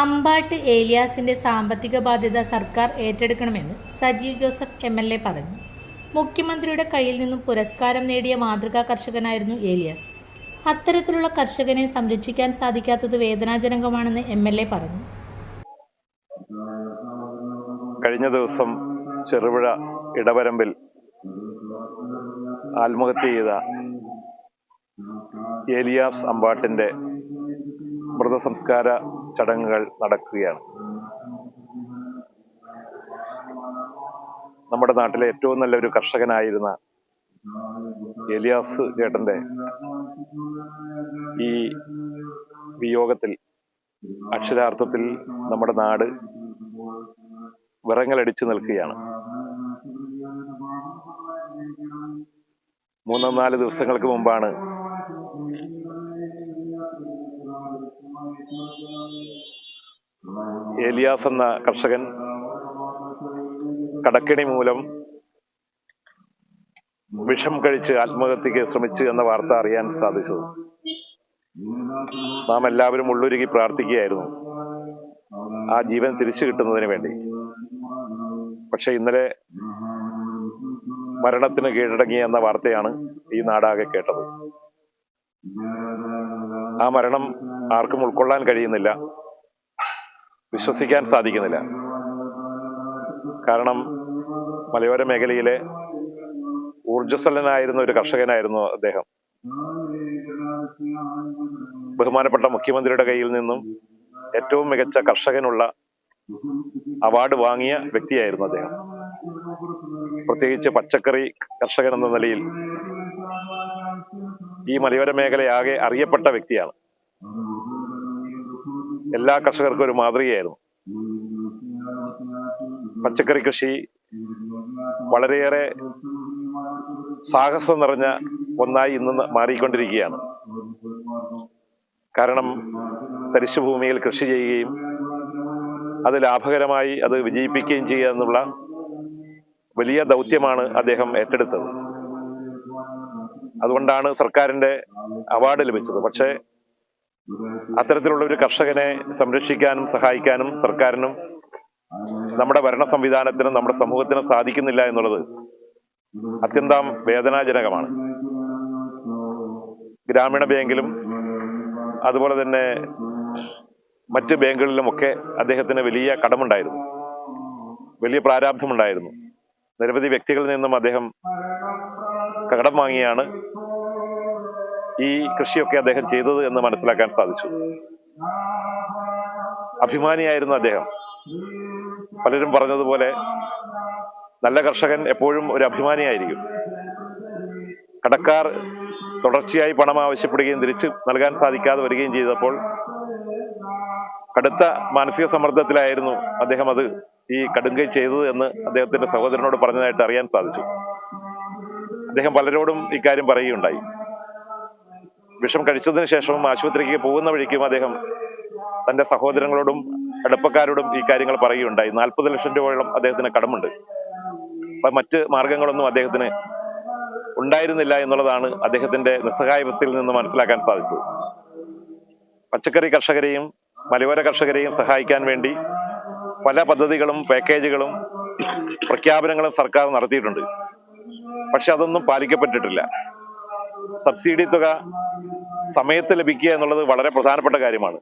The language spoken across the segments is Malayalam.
അമ്പാട്ട് ഏലിയാസിന്റെ സാമ്പത്തിക ബാധ്യത സർക്കാർ ഏറ്റെടുക്കണമെന്ന് Sajeev Joseph M L A പറഞ്ഞു. മുഖ്യമന്ത്രിയുടെ കയ്യിൽ നിന്നും പുരസ്കാരം നേടിയ മാതൃകാ കർഷകനായിരുന്നു ഏലിയാസ്. അത്തരത്തിലുള്ള കർഷകനെ സംരക്ഷിക്കാൻ സാധിക്കാത്തത് വേദനാജനകമാണെന്ന് എം എൽ എ പറഞ്ഞു. കഴിഞ്ഞ ദിവസം ചെറുപുഴ ഇടവരമ്പിൽ ആത്മഹത്യ ചെയ്ത ഏലിയാസ് അമ്പാട്ടിന്റെ മൃതസംസ്കാര ചടങ്ങുകൾ നടക്കുകയാണ്. നമ്മുടെ നാട്ടിലെ ഏറ്റവും നല്ലൊരു കർഷകനായിരുന്ന എലിയാസ് ചേട്ടന്റെ ഈ വിയോഗത്തിൽ അക്ഷരാർത്ഥത്തിൽ നമ്മുടെ നാട് വിറങ്ങലടിച്ചു നിൽക്കുകയാണ്. മൂന്നോ നാല് ദിവസങ്ങൾക്ക് മുമ്പാണ് ഏലിയാസ് എന്ന കർഷകൻ കടക്കിണി മൂലം വിഷം കഴിച്ച് ആത്മഹത്യക്ക് ശ്രമിച്ചു എന്ന വാർത്ത അറിയാൻ സാധിച്ചത്. നാം എല്ലാവരും ഉള്ളൊരുക്കി പ്രാർത്ഥിക്കുകയായിരുന്നു. ആ ജീവൻ തിരിച്ചു കിട്ടുന്നതിന് വേണ്ടി. പക്ഷെ ഇന്നലെ മരണത്തിന് കീഴടങ്ങി എന്ന വാർത്തയാണ് ഈ നാടാകെ കേട്ടത്. ആ മരണം ആർക്കും ഉൾക്കൊള്ളാൻ കഴിയുന്നില്ല. വിശ്വസിക്കാൻ സാധിക്കുന്നില്ല. കാരണം മലയോര മേഖലയിലെ ഊർജസ്വലനായിരുന്ന ഒരു കർഷകനായിരുന്നു അദ്ദേഹം. ബഹുമാനപ്പെട്ട മുഖ്യമന്ത്രിയുടെ കയ്യിൽ നിന്നും ഏറ്റവും മികച്ച കർഷകനുള്ള അവാർഡ് വാങ്ങിയ വ്യക്തിയായിരുന്നു അദ്ദേഹം. പ്രത്യേകിച്ച് പച്ചക്കറി കർഷകൻ എന്ന നിലയിൽ ഈ മലയോര മേഖലയാകെ അറിയപ്പെട്ട വ്യക്തിയാണ്. എല്ലാ കർഷകർക്കും ഒരു മാതൃകയായിരുന്നു. പച്ചക്കറി കൃഷി വളരെയേറെ സാഹസം നിറഞ്ഞ ഒന്നായി ഇന്ന് മാറിക്കൊണ്ടിരിക്കുകയാണ്. കാരണം തരിശുഭൂമിയിൽ കൃഷി ചെയ്യുകയും അത് ലാഭകരമായി അത് വിജയിപ്പിക്കുകയും ചെയ്യുക എന്നുള്ള വലിയ ദൗത്യമാണ് അദ്ദേഹം ഏറ്റെടുത്തത്. അതുകൊണ്ടാണ് സർക്കാരിന്റെ അവാർഡ് ലഭിച്ചത്. പക്ഷേ അത്തരത്തിലുള്ള ഒരു കർഷകനെ സംരക്ഷിക്കാനും സഹായിക്കാനും സർക്കാരിനും നമ്മുടെ ഭരണ സംവിധാനത്തിനും നമ്മുടെ സമൂഹത്തിനും സാധിക്കുന്നില്ല എന്നുള്ളത് അത്യന്തം വേദനാജനകമാണ്. ഗ്രാമീണ ബാങ്കിലും അതുപോലെ തന്നെ മറ്റ് ബാങ്കുകളിലുമൊക്കെ അദ്ദേഹത്തിന് വലിയ കടമുണ്ടായിരുന്നു. വലിയ പ്രാരാബ്ധമുണ്ടായിരുന്നു. നിരവധി വ്യക്തികളിൽ നിന്നും അദ്ദേഹം കടം വാങ്ങിയാണ് ഈ കൃഷിയൊക്കെ അദ്ദേഹം ചെയ്തത് എന്ന് മനസ്സിലാക്കാൻ സാധിച്ചു. അഭിമാനിയായിരുന്നു അദ്ദേഹം. പലരും പറഞ്ഞതുപോലെ നല്ല കർഷകൻ എപ്പോഴും ഒരു അഭിമാനിയായിരിക്കും. കടക്കാർ തുടർച്ചയായി പണം ആവശ്യപ്പെടുകയും തിരിച്ചു നൽകാൻ സാധിക്കാതെ വരികയും ചെയ്തപ്പോൾ കടുത്ത മാനസിക സമ്മർദ്ദത്തിലായിരുന്നു അദ്ദേഹം അത് ഈ കടുങ്കൈ ചെയ്തത് എന്ന് അദ്ദേഹത്തിന്റെ സഹോദരനോട് പറഞ്ഞതായിട്ട് അറിയാൻ സാധിച്ചു. അദ്ദേഹം പലരോടും ഇക്കാര്യം പറയുകയുണ്ടായി. വിഷം കഴിച്ചതിന് ശേഷവും ആശുപത്രിക്ക് പോകുന്ന വഴിക്കും അദ്ദേഹം തന്റെ സഹോദരങ്ങളോടും അടുപ്പക്കാരോടും ഈ കാര്യങ്ങൾ പറയുകയുണ്ടായി. നാൽപ്പത് ലക്ഷം രൂപയോളം അദ്ദേഹത്തിന് കടമുണ്ട്. അപ്പൊ മറ്റ് മാർഗങ്ങളൊന്നും അദ്ദേഹത്തിന് ഉണ്ടായിരുന്നില്ല എന്നുള്ളതാണ് അദ്ദേഹത്തിന്റെ നിസ്സഹായവസ്ഥയിൽ നിന്ന് മനസ്സിലാക്കാൻ സാധിച്ചത്. പച്ചക്കറി കർഷകരെയും മലയോര കർഷകരെയും സഹായിക്കാൻ വേണ്ടി പല പദ്ധതികളും പാക്കേജുകളും പ്രഖ്യാപനങ്ങളും സർക്കാർ നടത്തിയിട്ടുണ്ട്. പക്ഷെ അതൊന്നും പാലിക്കപ്പെട്ടിട്ടില്ല. സബ്സിഡി തുക സമയത്ത് ലഭിക്കുക എന്നുള്ളത് വളരെ പ്രധാനപ്പെട്ട കാര്യമാണ്.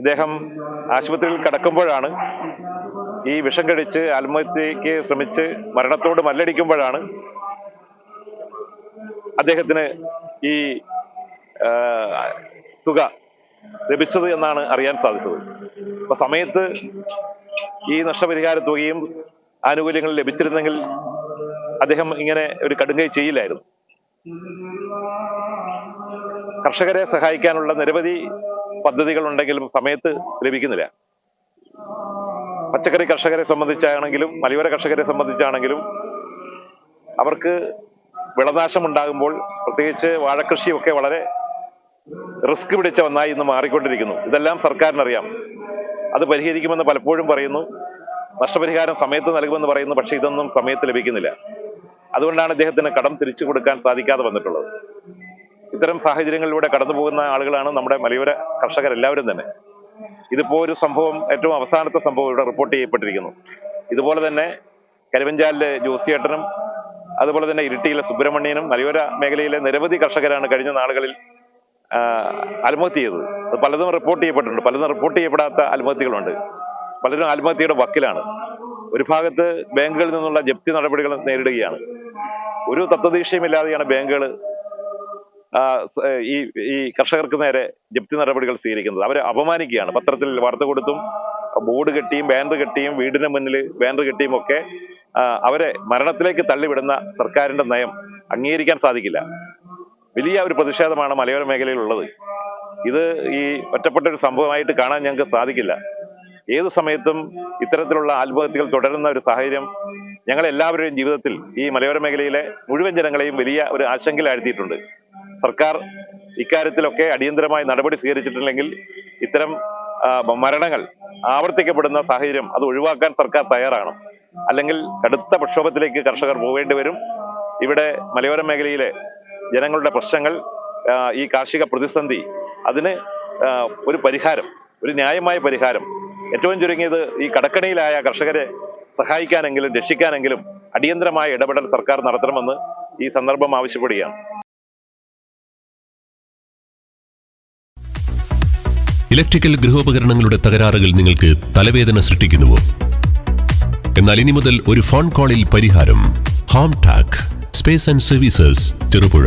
ഇദ്ദേഹം ആശുപത്രിയിൽ കിടക്കുമ്പോഴാണ് ഈ വിഷം കഴിച്ച് ആത്മഹത്യക്ക് ശ്രമിച്ച് മരണത്തോട് മല്ലടിക്കുമ്പോഴാണ് അദ്ദേഹത്തിന് ഈ തുക ലഭിച്ചത് എന്നാണ് അറിയാൻ സാധിച്ചത്. അപ്പൊ സമയത്ത് ഈ നഷ്ടപരിഹാര തുകയും ആനുകൂല്യങ്ങളും ലഭിച്ചിരുന്നെങ്കിൽ അദ്ദേഹം ഇങ്ങനെ ഒരു കടുങ്കൈ ചെയ്യില്ലായിരുന്നു. കർഷകരെ സഹായിക്കാനുള്ള നിരവധി പദ്ധതികൾ ഉണ്ടെങ്കിലും സമയത്ത് ലഭിക്കുന്നില്ല. പച്ചക്കറി കർഷകരെ സംബന്ധിച്ചാണെങ്കിലും മലയോര കർഷകരെ സംബന്ധിച്ചാണെങ്കിലും അവർക്ക് വിളനാശം ഉണ്ടാകുമ്പോൾ പ്രത്യേകിച്ച് വാഴക്കൃഷിയൊക്കെ വളരെ റിസ്ക് പിടിച്ച ഒന്നായി ഇന്ന് മാറിക്കൊണ്ടിരിക്കുന്നു. ഇതെല്ലാം സർക്കാരിനറിയാം. അത് പരിഹരിക്കുമെന്ന് പലപ്പോഴും പറയുന്നു. നഷ്ടപരിഹാരം സമയത്ത് നൽകുമെന്ന് പറയുന്നു. പക്ഷേ ഇതൊന്നും സമയത്ത് ലഭിക്കുന്നില്ല. അതുകൊണ്ടാണ് ഇദ്ദേഹത്തിന് കടം തിരിച്ചു കൊടുക്കാൻ സാധിക്കാതെ വന്നിട്ടുള്ളത്. ഇത്തരം സാഹചര്യങ്ങളിലൂടെ കടന്നു പോകുന്ന ആളുകളാണ് നമ്മുടെ മലയോര കർഷകരെല്ലാവരും തന്നെ. ഇതിപ്പോ ഒരു സംഭവം ഏറ്റവും അവസാനത്തെ സംഭവം ഇവിടെ റിപ്പോർട്ട് ചെയ്യപ്പെട്ടിരിക്കുന്നു. ഇതുപോലെ തന്നെ കരുവഞ്ചാലിലെ ജോസിയേട്ടനും അതുപോലെ തന്നെ ഇരിട്ടിയിലെ സുബ്രഹ്മണ്യനും മലയോര മേഖലയിലെ നിരവധി കർഷകരാണ് കഴിഞ്ഞ നാളുകളിൽ ആത്മഹത്യ ചെയ്തത്. അത് പലതും റിപ്പോർട്ട് ചെയ്യപ്പെട്ടിട്ടുണ്ട്. പലതും റിപ്പോർട്ട് ചെയ്യപ്പെടാത്ത ആത്മഹത്യകളുണ്ട് പലരും ആത്മഹത്യയുടെ വക്കിലാണ്. ഒരു ഭാഗത്ത് ബാങ്കുകളിൽ നിന്നുള്ള ജപ്തി നടപടികൾ നേരിടുകയാണ്. ഒരു തത്വദീക്ഷയുമില്ലാതെയാണ് ബാങ്കുകൾ ഈ ഈ കർഷകർക്ക് നേരെ ജപ്തി നടപടികൾ സ്വീകരിക്കുന്നത്. അവരെ അപമാനിക്കുകയാണ്. പത്രത്തിൽ വാർത്ത കൊടുത്തും ബോർഡ് കെട്ടിയും ബാനർ കെട്ടിയും വീടിന് മുന്നിൽ ബാനർ കെട്ടിയും ഒക്കെ അവരെ മരണത്തിലേക്ക് തള്ളിവിടുന്ന സർക്കാരിന്റെ നയം അംഗീകരിക്കാൻ സാധിക്കില്ല. വലിയ ഒരു പ്രതിഷേധമാണ് മലയോര മേഖലയിലുള്ളത്. ഇത് ഈ ഒറ്റപ്പെട്ട ഒരു സംഭവമായിട്ട് കാണാൻ ഞങ്ങൾക്ക് സാധിക്കില്ല. ഏത് സമയത്തും ഇത്തരത്തിലുള്ള ആത്മഹത്യകൾ തുടരുന്ന ഒരു സാഹചര്യം ഞങ്ങളെല്ലാവരുടെയും ജീവിതത്തിൽ ഈ മലയോര മേഖലയിലെ മുഴുവൻ ജനങ്ങളെയും വലിയ ഒരു ആശങ്കയിലാഴ്ത്തിയിട്ടുണ്ട് സർക്കാർ ഇക്കാര്യത്തിലൊക്കെ അടിയന്തരമായി നടപടി സ്വീകരിച്ചിട്ടില്ലെങ്കിൽ ഇത്തരം മരണങ്ങൾ ആവർത്തിക്കപ്പെടുന്ന സാഹചര്യം അത് ഒഴിവാക്കാൻ സർക്കാർ തയ്യാറാണ് അല്ലെങ്കിൽ കടുത്ത പ്രക്ഷോഭത്തിലേക്ക് കർഷകർ പോകേണ്ടി വരും. ഇവിടെ മലയോര മേഖലയിലെ ജനങ്ങളുടെ പ്രശ്നങ്ങൾ ഈ കാർഷിക പ്രതിസന്ധി അതിന് ഒരു പരിഹാരം ഒരു ന്യായമായ പരിഹാരം ഏറ്റവും ചുരുങ്ങിയത് ഈ കടക്കണിയിലായ കർഷകരെ സഹായിക്കാനെങ്കിലും രക്ഷിക്കാനെങ്കിലും അടിയന്തരമായ ഇടപെടൽ സർക്കാർ നടത്തണമെന്ന് ഈ സന്ദർഭം ആവശ്യപ്പെടുകയാണ്. ഇലക്ട്രിക്കൽ ഗൃഹോപകരണങ്ങളുടെ തകരാറുകൾ നിങ്ങൾക്ക് തലവേദന സൃഷ്ടിക്കുന്നുവോ? എന്നാൽ ഇനി മുതൽ ഒരു ഫോൺ കോളിൽ പരിഹാരം. Home Tac Space and Services Cherupuzha.